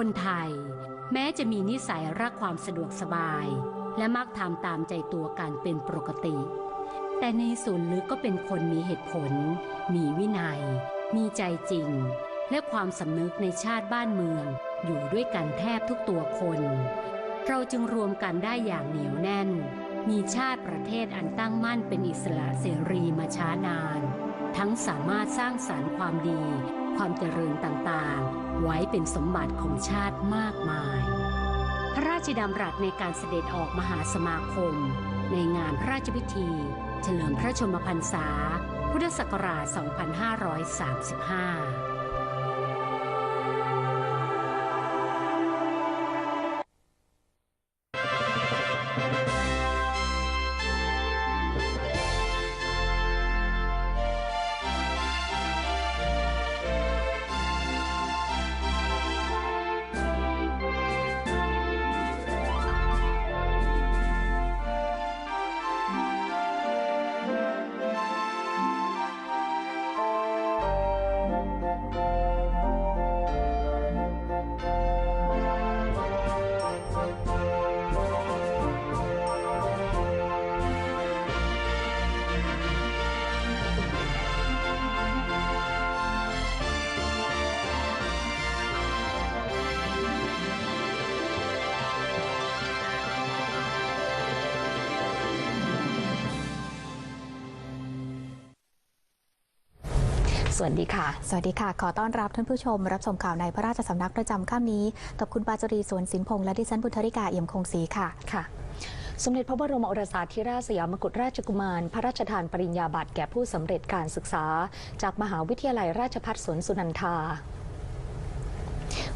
คนไทย แม้จะมีนิสัยรักความสะดวกสบาย และมักทำตามใจตัวกันเป็นปกติ แต่ในส่วนลึกก็เป็นคนมีเหตุผล มีวินัย มีใจจริง และความสำนึกในชาติบ้านเมือง อยู่ด้วยกันแทบทุกตัวคน เราจึงรวมกันได้อย่างเหนียวแน่น มีชาติประเทศอันตั้งมั่นเป็นอิสระเสรีมาช้านาน ทั้งสามารถสร้างสารรค์ความดี ความเจริญต่างๆ ไว้เป็นสมบัติของชาติมากมาย พระราชดำรัสในการเสด็จออกมหาสมาคม ในงานพระราชพิธี เฉลิมพระชนมพรรษา พุทธศักราช 2535 สวัสดีค่ะ สวัสดีค่ะ ขอต้อนรับท่านผู้ชม รับชมข่าวในพระราชสำนักประจำค่ำนี้ กับคุณปาจรีสวนสินพงษ์และดิฉันบุธริกาเอี่ยมคงศรีค่ะ ค่ะ สมเด็จพระบรมโอรสาธิราชสยามกุฎราชกุมาร พระราชทานปริญญาบัตรแก่ผู้สำเร็จการศึกษา จากมหาวิทยาลัยราชภัฏสวนสุนันทา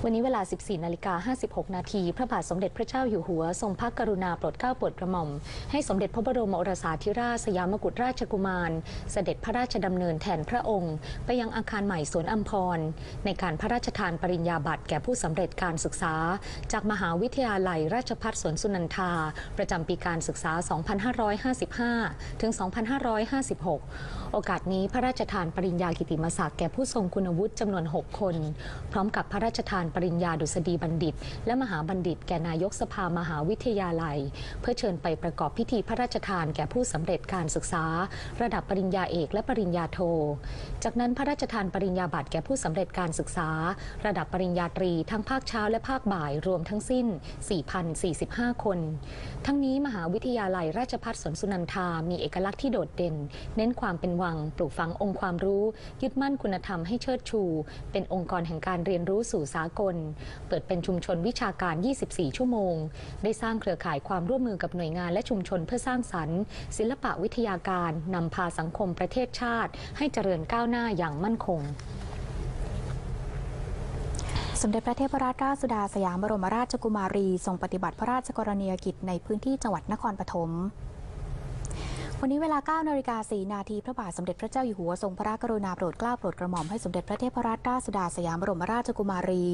วันนี้เวลา 14 นาฬิกา 56 นาที พระบาทสมเด็จพระเจ้าอยู่หัว ทรงพระกรุณาโปรดเกล้าโปรดกระหม่อม ให้สมเด็จพระบรมโอรสาธิราชสยามกุฎราชกุมาร เสด็จพระราชดำเนินแทนพระองค์ ไปยังอาคารใหม่สวนอัมพร ในการพระราชทานปริญญาบัตรแก่ผู้สำเร็จการศึกษา จากมหาวิทยาลัยราชภัฏสวนสุนันทา ประจำปีการศึกษา 2555 ถึง 2556 โอกาสนี้พระราชทานปริญญากิติมศักดิ์แก่ผู้ทรงคุณวุฒิจำนวน 6 คน พร้อมกับพระราชทานปริญญาดุษฎีบัณฑิต และมหาบัณฑิต แก่นายกสภามหาวิทยาลัย เพื่อเชิญไปประกอบพิธีพระราชทานแก่ผู้สำเร็จการศึกษา ระดับปริญญาเอกและปริญญาโท จากนั้นพระราชทานปริญญาบัตรแก่ผู้สำเร็จการศึกษา ระดับปริญญาตรีทั้งภาคเช้าและภาคบ่ายรวมทั้งสิ้น 4,045 คน ทั้งนี้มหาวิทยาลัยราชภัฏสวนสุนันทา มีเอกลักษณ์ที่โดดเด่น เน้นความเป็นวัง ปลูกฝังองค์ความรู้ ยึดมั่นคุณธรรมให้เชิดชู เป็นองค์กรแห่งการเรียนรู้สู่สากล เปิดเป็นชุมชนวิชาการ 24 ชั่วโมง ได้สร้างเครือข่ายความร่วมมือกับหน่วยงานและชุมชนเพื่อสร้างสรรค์ ศิลปะวิทยาการนำพาสังคมประเทศชาติ ให้เจริญก้าวหน้าอย่างมั่นคงสมเด็จพระเทพรัตนราชสุดาสยามบรมราชกุมารี ทรงปฏิบัติพระราชกรณียกิจในพื้นที่จังหวัดนครปฐม วันนี้เวลา9นาฬิกา4นาทีพระบาทสมเด็จพระเจ้าอยู่หัวทรงพระกรุณาโปรดเกล้าโปรดกระหม่อมให้สมเด็จพระเทพรัตนราชสุดาสยามบรมราชกุมารี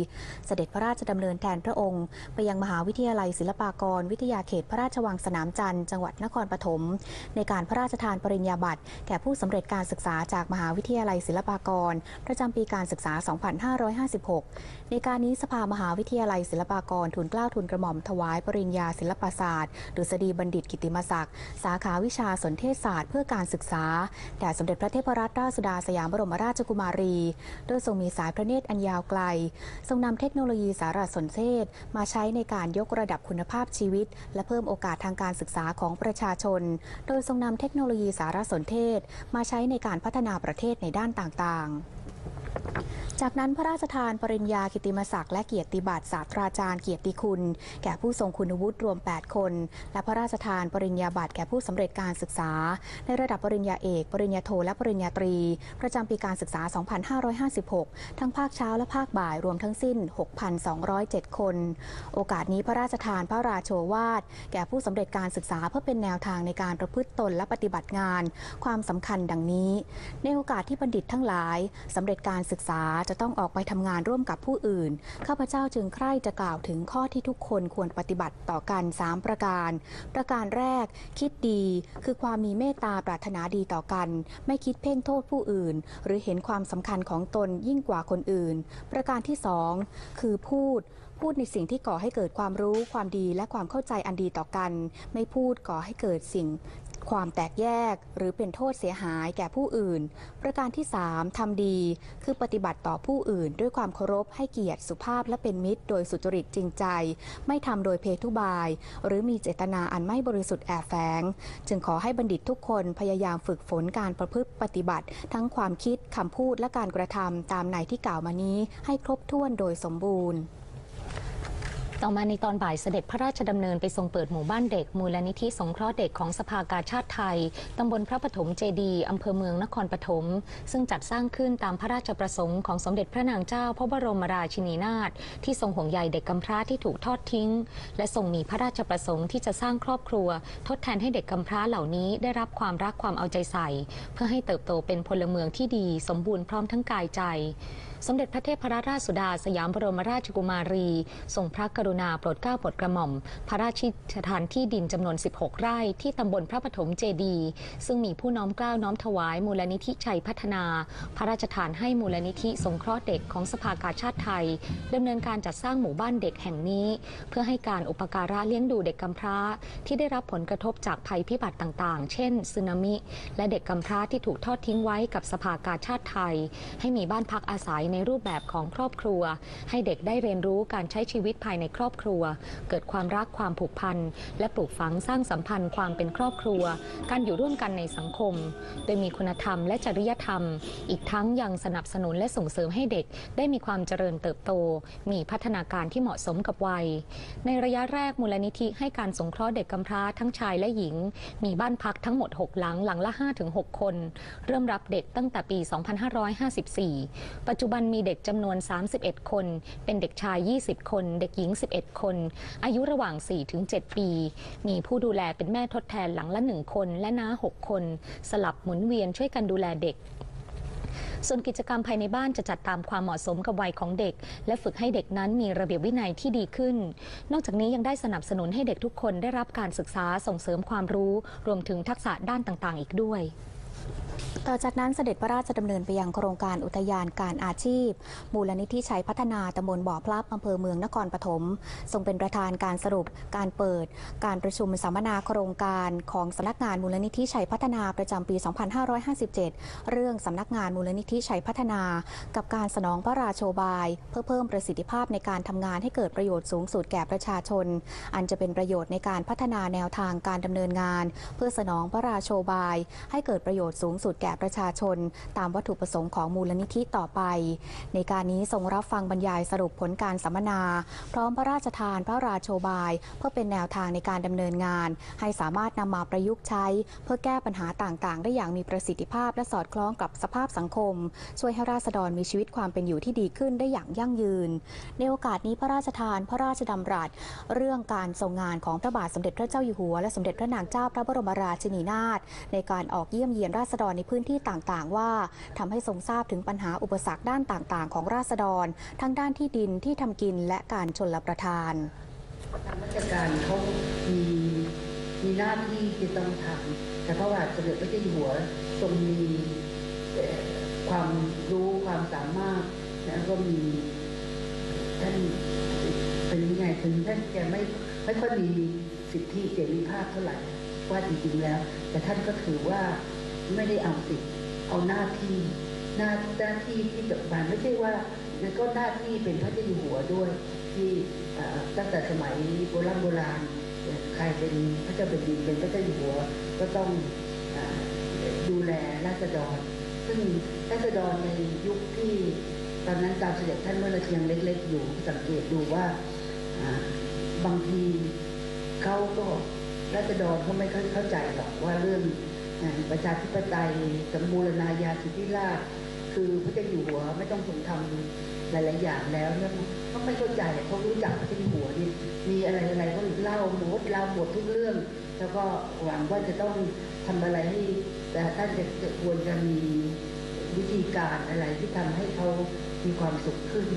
เสด็จพระราชดำเนินแทนพระองค์ ไปยังมหาวิทยาลัยศิลปากร วิทยาเขตพระราชวังสนามจันทร์จังหวัดนครปฐมในการพระราชทานปริญญาบัตรแก่ผู้สำเร็จการศึกษาจากมหาวิทยาลัยศิลปากร ประจำปีการศึกษา 2556ในการนี้สภามหาวิทยาลัยศิลปากรทูลเกล้าทูลกระหม่อมถวายปริญญาศิลปศาสตร์ดุษฎีบัณฑิตกิติมศักดิ์สาขาวิชาสนเทศศาสตร์เพื่อการศึกษาแด่สมเด็จพระเทพรัตนราชสุดาสยามบรมราชกุมารี โดยทรงมีสายพระเนตรอันยาวไกล ทรงนำเทคโนโลยีสารสนเทศมาใช้ในการยกระดับคุณภาพชีวิต และเพิ่มโอกาสทางการศึกษาของประชาชน โดยทรงนำเทคโนโลยีสารสนเทศ มาใช้ในการพัฒนาประเทศในด้านต่างๆ จากนั้นพระราชทานปริญญากิติมศักดิ์และเกียรติบัตรศาสตราจารย์เกียรติคุณ แก่ผู้ทรงคุณวุฒิรวม 8 คน และพระราชทานปริญญาบัตรแก่ผู้สำเร็จการศึกษา ในระดับปริญญาเอก ปริญญาโทและปริญญาตรี ประจำปีการศึกษา 2556 ทั้งภาคเช้าและภาคบ่ายรวมทั้งสิ้น 6,207 คน โอกาสนี้พระราชทานพระราโชวาทแก่ผู้สำเร็จการศึกษาเพื่อเป็นแนวทางในการประพฤติตนและปฏิบัติงาน ความสำคัญดังนี้ ในโอกาสที่บัณฑิตทั้งหลายสำเร็จการศึกษาจะต้องออกไปทำงานร่วมกับผู้อื่น ข้าพเจ้าจึงใคร่จะกล่าวถึงข้อที่ทุกคนควรปฏิบัติต่อกัน 3 ประการ ประการแรก คิดดี คือความมีเมตตาปรารถนาดีต่อกัน ไม่คิดเพ่งโทษผู้อื่น หรือเห็นความสำคัญของตนยิ่งกว่าคนอื่น ประการที่สองคือพูดพูดในสิ่งที่ก่อให้เกิดความรู้ความดีและความเข้าใจอันดีต่อกัน ไม่พูดก่อให้เกิดสิ่ง ความแตกแยกหรือเป็นโทษเสียหายแก่ผู้อื่น ประการที่ 3ทำดี คือปฏิบัติต่อผู้อื่น ด้วยความเคารพให้เกียรติสุภาพและเป็นมิตร โดยสุจริตจริงใจ ไม่ทำโดยเพทุบาย หรือมีเจตนาอันไม่บริสุทธิ์แอบแฝง จึงขอให้บัณฑิตทุกคนพยายามฝึกฝนการประพฤติปฏิบัติ ทั้งความคิดคำพูดและการกระทำตามในที่กล่าวมานี้ให้ครบถ้วนโดยสมบูรณ์ ต่อมาในตอนบ่ายเสด็จพระราชดำเนินไปทรงเปิดหมู่บ้านเด็ก มูลนิธิสงเคราะห์เด็กของสภากาชาติไทย ตำบลพระปฐมเจดีอำเภอเมืองนครปฐม ซึ่งจัดสร้างขึ้นตามพระราชประสงค์ของสมเด็จพระนางเจ้าพระบรมราชินีนาถที่ทรงห่วงใยเด็กกำพร้าที่ถูกทอดทิ้ง และทรงมีพระราชประสงค์ที่จะสร้างครอบครัว ทดแทนให้เด็กกำพร้าเหล่านี้ได้รับความรักความเอาใจใส่ เพื่อให้เติบโตเป็นพลเมืองที่ดี สมบูรณ์พร้อมทั้งกายใจ สมเด็จพระเทพรราชสุดาสยามบรมราชกุมารี ทรงพระกรุณาโปรดเกล้าโปรดกระหม่อม พระราชทานที่ดินจำนวน 16 ไร่ที่ตำบลพระปฐมเจดี ซึ่งมีผู้น้อมเกล้าน้อมถวายมูลนิธิชัยพัฒนา พระราชทานให้มูลนิธิสงเคราะห์เด็กของสภากาชาติไทยดำเนินการจัดสร้างหมู่บ้านเด็กแห่งนี้ เพื่อให้การอุปการะเลี้ยงดูเด็กกำพร้า ที่ได้รับผลกระทบจากภัยพิบัติต่าง ๆ เช่นสึนามิ และเด็กกำพร้าที่ถูกทอดทิ้งไว้กับสภากาชาติไทย ให้มีบ้านพักอาศัยในรูปแบบของครอบครัว ให้เด็กได้เรียนรู้การใช้ชีวิตภายในครอบครัว เกิดความรักความผูกพันและปลูกฝังสร้างสัมพันธ์ความเป็นครอบครัว การอยู่ร่วมกันในสังคม โดยมีคุณธรรมและจริยธรรม อีกทั้งยังสนับสนุนและส่งเสริมให้เด็กได้มีความเจริญเติบโต มีพัฒนาการที่เหมาะสมกับวัย ในระยะแรกมูลนิธิให้การสงเคราะห์เด็กกำพร้าทั้งชายและหญิง มีบ้านพักทั้งหมด 6 หลังหลังละ 5-6 คน เริ่มรับเด็กตั้งแต่ปี 2554 ปัจจุบันมีเด็กจำนวน 31 คน เป็นเด็กชาย 20 คน เด็กหญิง 11 คน อายุระหว่าง 4-7 ปี มีผู้ดูแลเป็นแม่ทดแทนหลังละ 1 คนและน้า 6 คน สลับหมุนเวียนช่วยกันดูแลเด็กส่วนกิจกรรมภายในบ้านจะจัดตามความเหมาะสมกับวัยของเด็ก และฝึกให้เด็กนั้นมีระเบียบวินัยที่ดีขึ้น นอกจากนี้ยังได้สนับสนุนให้เด็กทุกคนได้รับการศึกษาส่งเสริมความรู้ รวมถึงทักษะด้านต่างๆ อีกด้วย ต่อจากนั้นเสด็จพระราชดำเนินไปยังโครงการอุทยานการอาชีพ มูลนิธิชัยพัฒนาตำบลบ่อพลับอำเภอเมืองนครปฐมทรงเป็นประธานการสรุป การเปิด การประชุมสัมมนาโครงการของสำนักงานมูลนิธิชัยพัฒนาประจำปี 2557 เรื่องสำนักงานมูลนิธิชัยพัฒนา กับการสนองพระราโชบาย เพื่อเพิ่มประสิทธิภาพในการทำงานให้เกิดประโยชน์สูงสุดแก่ประชาชน อันจะเป็นประโยชน์ในการพัฒนาแนวทางการดำเนินงาน เพื่อสนองพระราโชบาย ให้เกิดประโยชน์สูงสุดแก่ประชาชน ตามวัตถุประสงค์ของมูลนิธิต่อไป ในการนี้ทรงรับฟังบรรยายสรุปผลการสัมมนา พร้อมพระราชทานพระราโชบาย เพื่อเป็นแนวทางในการดำเนินงาน ให้สามารถนำมาประยุกต์ใช้ เพื่อแก้ปัญหาต่างๆ ได้อย่างมีประสิทธิภาพ และสอดคล้องกับสภาพสังคม ช่วยให้ราษฎรมีชีวิตความเป็นอยู่ที่ดีขึ้นได้อย่างยั่งยืน ในโอกาสนี้พระราชทานพระราชดำรัส เรื่องการทรงงานของพระบาทสมเด็จพระเจ้าอยู่หัวและสมเด็จพระนางเจ้าพระบรมราชินีนาถในการออกเยี่ยมเยียนราราษฎรในพื้นที่ต่างๆ ว่าทำให้ทรงทราบถึงปัญหาอุปสรรคด้านต่างๆ ของราษฎร ทั้งด้านที่ดินที่ทำกินและการชนรับประทานทางราชการเขามีมีหน้าที่ที่ต้องทำแต่พระบาทสมเด็จพระเจ้าอยู่หัวทรงมีความรู้ความสามารถแล้วก็มีท่านเป็นยังไงถึงท่านแกไม่ไม่ค่อยมีสิทธิเสรีภาพเท่าไหร่ว่าจริงๆแล้ว แต่ท่านก็ถือว่า ไม่ได้เอาสิเอาหน้าที่หน้าหน้าที่ที่แบบบาไม่ใช่ว่าแล้วก็หน้าที่เป็นพระเจ้าอยู่หัวด้วย ที่ตั้งแต่สมัยโบราณโบราณใครเป็นพระเจ้าแผ่นดินเป็นพระเจ้าอยู่หัว ก็ต้องอดูแลราษฎร ซึ่งราษฎรในยุคที่ตอนนั้นตามเสด็จท่านเมื่อเรายังเล็ก ๆ อยู่สังเกตดูว่าบางทีเขาก็ราษฎรเขาไม่เข้าใจหรอกว่าเรื่อง ประชาธิปไตยสมบูรณาญาสิทธิราชคือพระเจ้าอยู่หัวไม่ต้องทรงทำหลาย ๆ อย่างแล้วเนี่ยเขาไม่เข้าใจเขารู้จักพระเจ้าอยู่หัวนี่มีอะไรอะไรก็เล่าหมดเล่าหมดทุกเรื่อง แล้วก็หวังว่าจะต้องทำอะไรให้แต่ท่านจะจะควรจะมีวิธีการอะไรที่ทำให้เขามีความสุขขึ้น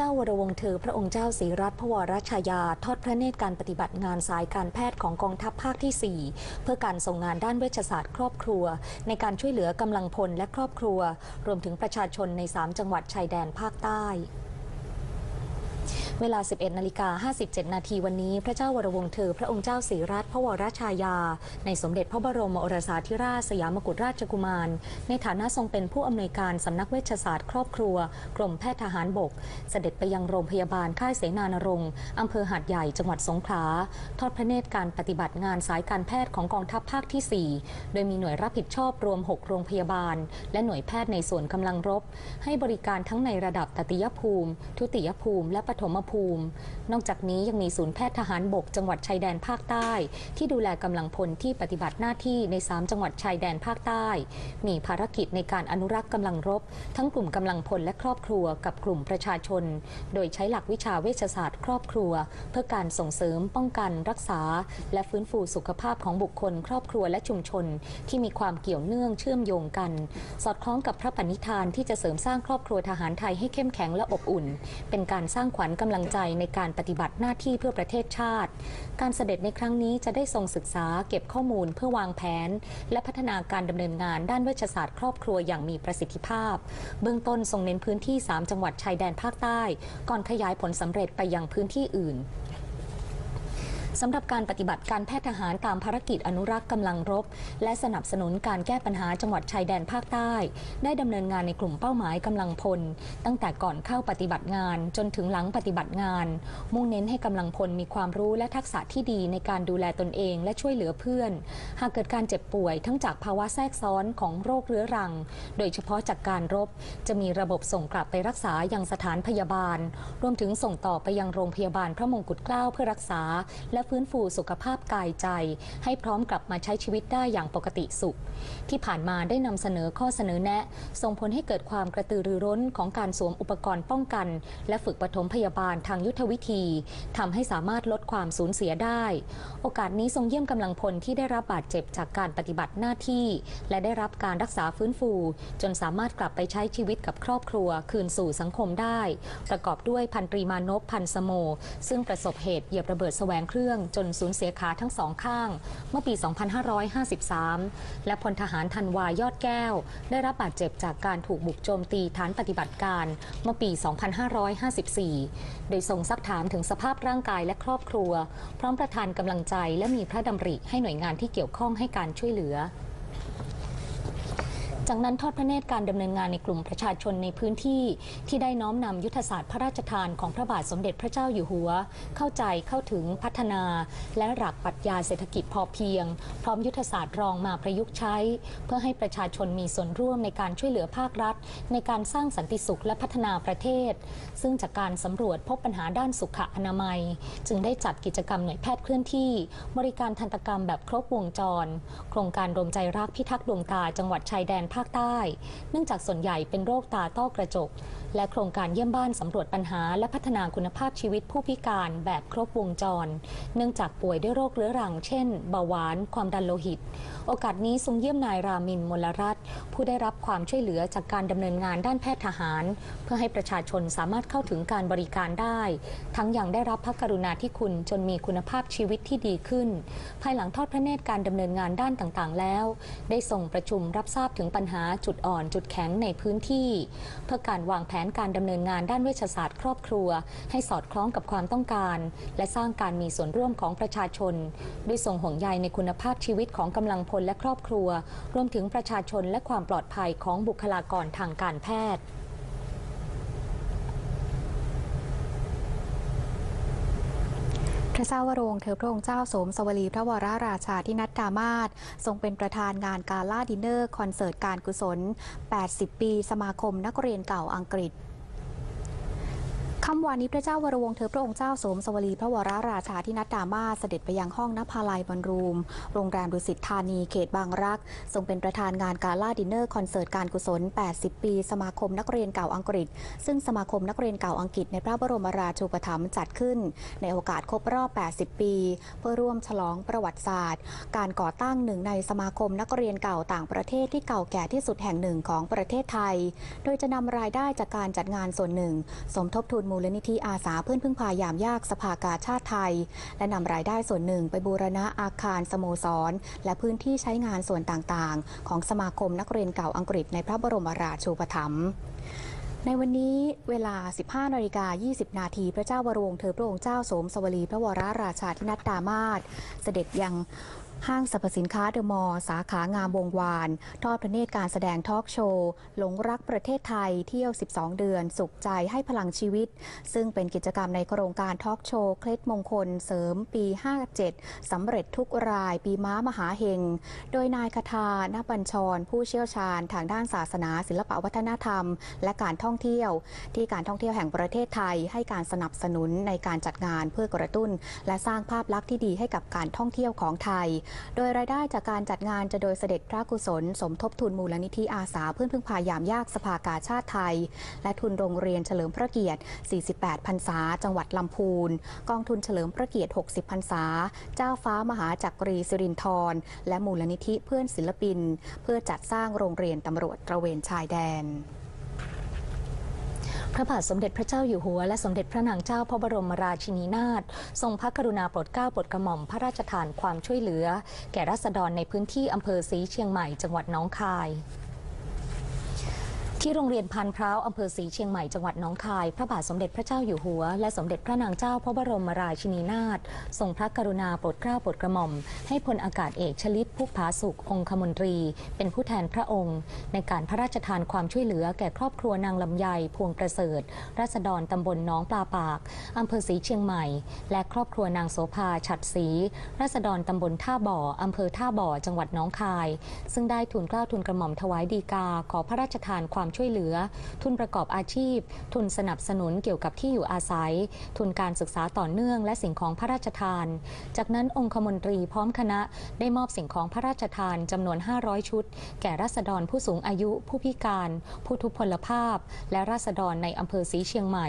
เจ้าวรวงศ์เธอพระองค์เจ้าศรีรัตนพวรชายา ทอดพระเนตรการปฏิบัติงานสายการแพทย์ของกองทัพภาคที่ 4 เพื่อการส่งงานด้านเวชศาสตร์ครอบครัว ในการช่วยเหลือกำลังพลและครอบครัว รวมถึงประชาชนใน 3 จังหวัดชายแดนภาคใต้ เวลา 11นาฬิกา57 นาทีวันนี้ พระเจ้าวรวงศ์เธอ พระองค์เจ้าศรีรัตนพระวรชายา ในสมเด็จพระบรมโอรสาธิราชสยามกุฎราชกุมาร ในฐานะทรงเป็นผู้อำนวยการสำนักเวชศาสตร์ครอบครัว กรมแพทย์ทหารบก เสด็จไปยังโรงพยาบาลค่ายเสนานรงค์อำเภอหาดใหญ่จังหวัดสงขลาทอดพระเนตรการปฏิบัติงานสายการแพทย์ของกองทัพภาคที่ 4 โดยมีหน่วยรับผิดชอบรวม 6 โรงพยาบาล และหน่วยแพทย์ในส่วนกำลังรบ ให้บริการทั้งในระดับตติยภูมิ ทุติยภูมิ และปฐมภูมิ นอกจากนี้ยังมีศูนย์แพทย์ทหารบกจังหวัดชายแดนภาคใต้ ที่ดูแลกำลังพลที่ปฏิบัติหน้าที่ใน 3 จังหวัดชายแดนภาคใต้ มีภารกิจในการอนุรักษ์กำลังรบ ทั้งกลุ่มกำลังพลและครอบครัวกับกลุ่มประชาชน โดยใช้หลักวิชาเวชศาสตร์ครอบครัว เพื่อการส่งเสริมป้องกันรักษา และฟื้นฟูสุขภาพของบุคคล ครอบครัวและชุมชน ที่มีความเกี่ยวเนื่องเชื่อมโยงกัน สอดคล้องกับพระปณิธานที่จะเสริมสร้างครอบครัวทหารไทยให้เข้มแข็งและอบอุ่น เป็นการสร้างขวัญกำลังใจในการปฏิบัติหน้าที่เพื่อประเทศชาติ การเสด็จในครั้งนี้จะได้ทรงศึกษาเก็บข้อมูลเพื่อวางแผน และพัฒนาการดำเนินงานด้านเวชศาสตร์ครอบครัวอย่างมีประสิทธิภาพ เบื้องต้นทรงเน้นพื้นที่ 3 จังหวัดชายแดนภาคใต้ ก่อนขยายผลสำเร็จไปยังพื้นที่อื่น สำหรับการปฏิบัติการแพทย์ทหารตามภารกิจอนุรักษ์กำลังรบ และสนับสนุนการแก้ปัญหาจังหวัดชายแดนภาคใต้ ได้ดำเนินงานในกลุ่มเป้าหมายกำลังพล ตั้งแต่ก่อนเข้าปฏิบัติงานจนถึงหลังปฏิบัติงาน มุ่งเน้นให้กำลังพลมีความรู้และทักษะที่ดีในการดูแลตนเองและช่วยเหลือเพื่อน หากเกิดการเจ็บป่วยทั้งจากภาวะแทรกซ้อนของโรคเรื้อรัง โดยเฉพาะจากการรบ จะมีระบบส่งกลับไปรักษายังสถานพยาบาล รวมถึงส่งต่อไปยังโรงพยาบาลพระมงกุฎเกล้าเพื่อรักษาและฟื้นฟูสุขภาพกายใจ ให้พร้อมกลับมาใช้ชีวิตได้อย่างปกติสุข ที่ผ่านมาได้นำเสนอข้อเสนอแนะ ส่งผลให้เกิดความกระตือรือร้นของการสวมอุปกรณ์ป้องกัน และฝึกปฐมพยาบาลทางยุทธวิธีทำให้สามารถลดความสูญเสียได้ โอกาสนี้ทรงเยี่ยมกำลังพลที่ได้รับบาดเจ็บจากการปฏิบัติหน้าที่ และได้รับการรักษาฟื้นฟู จนสามารถกลับไปใช้ชีวิตกับครอบครัว คืนสู่สังคมได้ ประกอบด้วยพันตรีมานพพันสโม ซึ่งประสบเหตุเหยียบระเบิดแสวงเครื่องจนสูญเสียขาทั้งสองข้าง เมื่อปี 2553 และพลทหารธันวายอดแก้ว ได้รับบาดเจ็บจากการถูกบุกโจมตีฐานปฏิบัติการ เมื่อปี 2554 โดยทรงซักถามถึงสภาพร่างกายและครอบครัว พร้อมประทานกำลังใจและมีพระดำริให้หน่วยงานที่เกี่ยวข้องให้การช่วยเหลือ จากนั้นทอดพระเนตรการดำเนินงานในกลุ่มประชาชนในพื้นที่ ที่ได้น้อมนำยุทธศาสตร์พระราชทานของพระบาทสมเด็จพระเจ้าอยู่หัว เข้าใจเข้าถึงพัฒนา และหลักปรัชญาเศรษฐกิจพอเพียง พร้อมยุทธศาสตร์รองมาประยุกต์ใช้ เพื่อให้ประชาชนมีส่วนร่วมในการช่วยเหลือภาครัฐ ในการสร้างสันติสุขและพัฒนาประเทศ ซึ่งจากการสำรวจพบปัญหาด้านสุขอนามัย จึงได้จัดกิจกรรมหน่วยแพทย์เคลื่อนที่ บริการทันตกรรมแบบครบวงจร โครงการรวมใจรักพิทักษ์ดวงตาจังหวัดชายแดนภาคภาคใต้ เนื่องจากส่วนใหญ่เป็นโรคตาต้อกระจกและโครงการเยี่ยมบ้านสำรวจปัญหา และพัฒนาคุณภาพชีวิตผู้พิการแบบครบวงจร เนื่องจากป่วยด้วยโรคเรื้อรัง เช่นเบาหวาน ความดันโลหิต โอกาสนี้ทรงเยี่ยมนายรามินมลรัตน์ผู้ได้รับความช่วยเหลือจากการดำเนินงานด้านแพทย์ทหาร เพื่อให้ประชาชนสามารถเข้าถึงการบริการได้ ทั้งยังได้รับพระกรุณาธิคุณจนมีคุณภาพชีวิตที่ดีขึ้น ภายหลังทอดพระเนตรการดำเนินงานด้านต่างๆ แล้ว ได้ส่งประชุมรับทราบถึงปัญหาจุดอ่อนจุดแข็งในพื้นที่ เพื่อการวางแผนนการดำเนินงานด้านเวชศาสตร์ครอบครัว ให้สอดคล้องกับความต้องการ และสร้างการมีส่วนร่วมของประชาชน ด้วยทรงห่วงใยในคุณภาพชีวิตของกำลังพลและครอบครัว รวมถึงประชาชนและความปลอดภัยของบุคลากรทางการแพทย์ พระเจ้าวโรงเธอพระองค์เจ้าสมสวลีพระวราราชที่นัดดามาศทรงเป็นประธานงานกาล่าดินเนอร์คอนเสิร์ตการกุศล 80 ปี สมาคมนักเรียนเก่าอังกฤษ คำวานนี้พระเจ้าวรวงศ์เธอพระองค์เจ้าสมสวลีพระวรราชาธินัดดามาสเสด็จไปยังห้องนภาลัยบอลรูม โรงแรมดุสิตธานีเขตบางรัก ทรงเป็นประธานงานกาล่าดินเนอร์คอนเสิร์ตการกุศล 80 ปี สมาคมนักเรียนเก่าอังกฤษ ซึ่งสมาคมนักเรียนเก่าอังกฤษในพระบรมราชูปถัมภ์จัดขึ้น ในโอกาสครบรอบ 80 ปี เพื่อร่วมฉลองประวัติศาสตร์ การก่อตั้งหนึ่งในสมาคมนักเรียนเก่าต่างประเทศที่เก่าแก่ที่สุดแห่งหนึ่งของประเทศไทย โดยจะนำรายได้จากการจัดงานส่วนหนึ่ง สมทบทุนมูลนิธิอาสาเพื่อนพึ่งพายามยากสภากาชาติไทย และนำรายได้ส่วนหนึ่งไปบูรณะอาคารสโมสร และพื้นที่ใช้งานส่วนต่างๆ ของสมาคมนักเรียนเก่าอังกฤษในพระบรมราชูปถัมภ์ในวันนี้เวลา 15นาฬิกา20 นาที พระเจ้าวรวงศ์เธอพระองค์เจ้าสมสวลีพระวราราชาธินัดดามาศเสด็จยัง ห้างสรรพสินค้าเดอะมอลล์สาขางามวงวาน ทอดพระเนตรการแสดงทอล์กโชว์ หลงรักประเทศไทยเที่ยว 12 เดือน สุขใจให้พลังชีวิต ซึ่งเป็นกิจกรรมในโครงการทอล์กโชว์ เคล็ดมงคลเสริมปี 57 สำเร็จทุกรายปีม้ามหาเฮง โดยนายคทานบัญชร ผู้เชี่ยวชาญทางด้านศาสนา ศิลปวัฒนธรรม และการท่องเที่ยว ที่การท่องเที่ยวแห่งประเทศไทย ให้การสนับสนุนในการจัดงานเพื่อกระตุ้น และสร้างภาพลักษณ์ที่ดีให้กับการท่องเที่ยวของไทยโดยรายได้จากการจัดงานจะโดยเสด็จพระกุศล สมทบทุนมูลนิธิอาสาเพื่อนพึ่งพายามยากสภากาชาติไทย และทุนโรงเรียนเฉลิมพระเกียรติ 48 พรรษา จังหวัดลำพูน กองทุนเฉลิมพระเกียรติ 60 พรรษา เจ้าฟ้ามหาจักรีสิรินธรและมูลนิธิเพื่อนศิลปิน เพื่อจัดสร้างโรงเรียนตำรวจตระเวนชายแดน พระบาทสมเด็จพระเจ้าอยู่หัวและสมเด็จพระนางเจ้าพระบรมราชินีนาถทรงพระกรุณาโปรดเกล้าโปรดกระหม่อมพระราชทานความช่วยเหลือ แก่รัษฎรในพื้นที่อำเภอศรีเชียงใหม่จังหวัดน้องคาย ที่โรงเรียนพันพร้าวอำเภอศรีเชียงใหม่จังหวัดน้องคาย พระบาทสมเด็จพระเจ้าอยู่หัว และสมเด็จพระนางเจ้าพระบรมราชินีนาถทรงพระกรุณาโปรดเกล้าโปรดกระหม่อม ให้พลอากาศเอกชลิตพุกผาสุของคมนตรี เป็นผู้แทนพระองค์ ในการพระราชทานความช่วยเหลือแก่ครอบครัวนางลำไยพวงประเสริฐรัษฎรตำบลน้องปลาปากอำเภอศรีเชียงใหม่ และครอบครัวนางโสภาฉัดศรีรัษฎรตำบลท่าบ่ออำเภอท่าบ่อจังหวัดน้องคาย ซึ่งได้ทุนเกล้าทุนกระหม่อมถวายดีกาขอพระราชทานความช่วยเหลือ ทุนประกอบอาชีพ ทุนสนับสนุนเกี่ยวกับที่อยู่อาศัย ทุนการศึกษาต่อเนื่อง และสิ่งของพระราชทาน จากนั้นองคมนตรีพร้อมคณะได้มอบสิ่งของพระราชทานจำนวน 500 ชุด แก่ราษฎรผู้สูงอายุ ผู้พิการ ผู้ทุพพลภาพ และราษฎรในอำเภอสีเชียงใหม่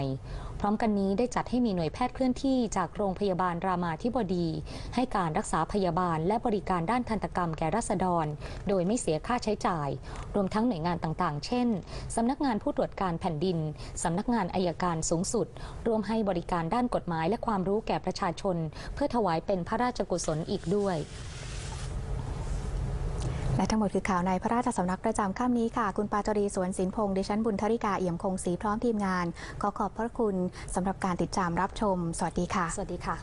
พร้อมกันนี้ได้จัดให้มีหน่วยแพทย์เคลื่อนที่จากโรงพยาบาลรามาธิบดี ให้การรักษาพยาบาลและบริการด้านทันตกรรมแก่ราษฎร โดยไม่เสียค่าใช้จ่าย รวมทั้งหน่วยงานต่างๆ เช่นสำนักงานผู้ตรวจการแผ่นดินสำนักงานอายการสูงสุด ร่วมให้บริการด้านกฎหมายและความรู้แก่ประชาชน เพื่อถวายเป็นพระราชกุศลอีกด้วย และทั้งหมดคือข่าวในพระราชสำนักประจำค่ำนี้ค่ะ คุณปาจรีสวนสินพงษ์ดิฉันบุญธริกาเอี่ยมคงศรีพร้อมทีมงาน ขอขอบพระคุณสำหรับการติดตามรับชม สวัสดีค่ะ สวัสดีค่ะ